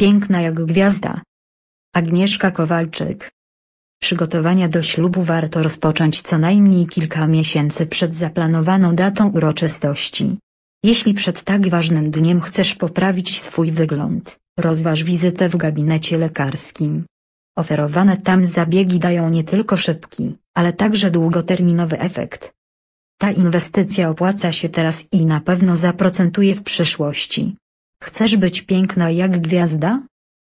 Piękna jak gwiazda. Agnieszka Kowalczyk. Przygotowania do ślubu warto rozpocząć co najmniej kilka miesięcy przed zaplanowaną datą uroczystości. Jeśli przed tak ważnym dniem chcesz poprawić swój wygląd, rozważ wizytę w gabinecie lekarskim. Oferowane tam zabiegi dają nie tylko szybki, ale także długoterminowy efekt. Ta inwestycja opłaca się teraz i na pewno zaprocentuje w przyszłości. Chcesz być piękna jak gwiazda?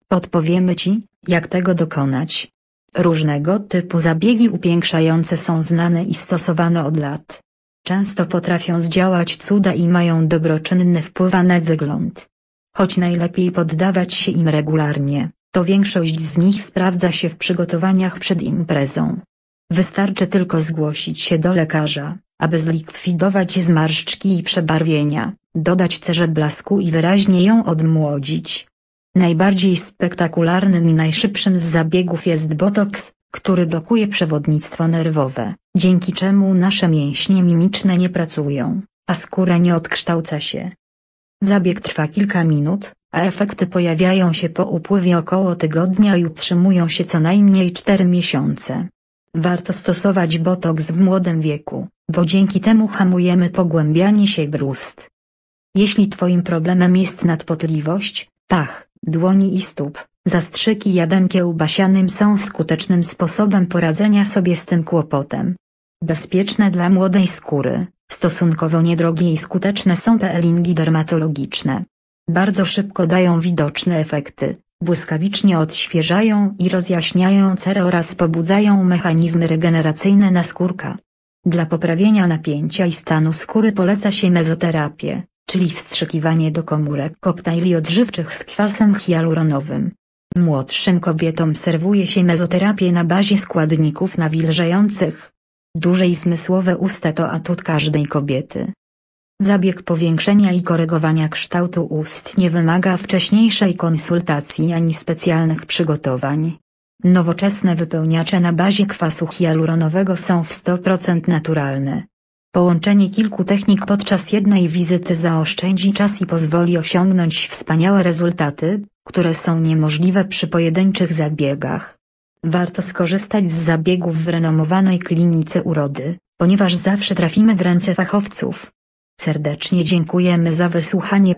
Podpowiemy Ci, jak tego dokonać. Różnego typu zabiegi upiększające są znane i stosowane od lat. Często potrafią zdziałać cuda i mają dobroczynny wpływ na wygląd. Choć najlepiej poddawać się im regularnie, to większość z nich sprawdza się w przygotowaniach przed imprezą. Wystarczy tylko zgłosić się do lekarza, aby zlikwidować zmarszczki i przebarwienia, dodać cerze blasku i wyraźnie ją odmłodzić. Najbardziej spektakularnym i najszybszym z zabiegów jest botoks, który blokuje przewodnictwo nerwowe, dzięki czemu nasze mięśnie mimiczne nie pracują, a skóra nie odkształca się. Zabieg trwa kilka minut, a efekty pojawiają się po upływie około tygodnia i utrzymują się co najmniej 4 miesiące. Warto stosować botoks w młodym wieku, bo dzięki temu hamujemy pogłębianie się brust. Jeśli Twoim problemem jest nadpotliwość, pach, dłoni i stóp, zastrzyki jadem kiełbasianym są skutecznym sposobem poradzenia sobie z tym kłopotem. Bezpieczne dla młodej skóry, stosunkowo niedrogie i skuteczne są peelingi dermatologiczne. Bardzo szybko dają widoczne efekty, błyskawicznie odświeżają i rozjaśniają cerę oraz pobudzają mechanizmy regeneracyjne naskórka. Dla poprawienia napięcia i stanu skóry poleca się mezoterapię, czyli wstrzykiwanie do komórek koktajli odżywczych z kwasem hialuronowym. Młodszym kobietom serwuje się mezoterapię na bazie składników nawilżających. Duże i zmysłowe usta to atut każdej kobiety. Zabieg powiększenia i korygowania kształtu ust nie wymaga wcześniejszej konsultacji ani specjalnych przygotowań. Nowoczesne wypełniacze na bazie kwasu hialuronowego są w 100% naturalne. Połączenie kilku technik podczas jednej wizyty zaoszczędzi czas i pozwoli osiągnąć wspaniałe rezultaty, które są niemożliwe przy pojedynczych zabiegach. Warto skorzystać z zabiegów w renomowanej klinice urody, ponieważ zawsze trafimy w ręce fachowców. Serdecznie dziękujemy za wysłuchanie